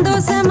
cuando se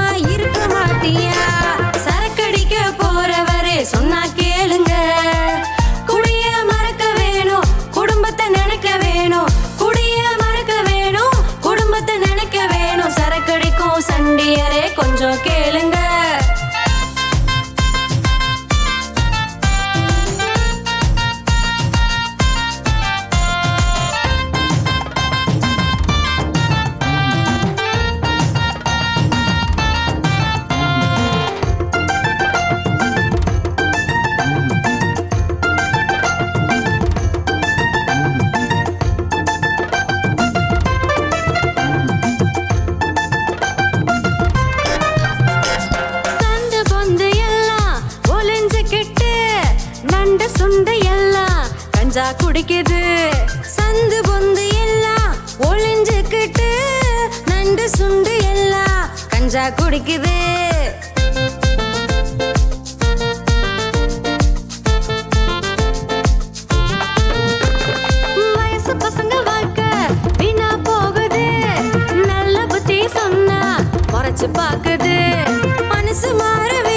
நண்டு சுண்டு எல்லாம் கஞ்சா குடிக்குது. சந்து பொந்து எல்லாம் ஒளிஞ்சுக்கிட்டு நண்டு சுண்டு எல்லாம் கஞ்சா குடிக்குது. பார்க்குது. மனசு மாறவே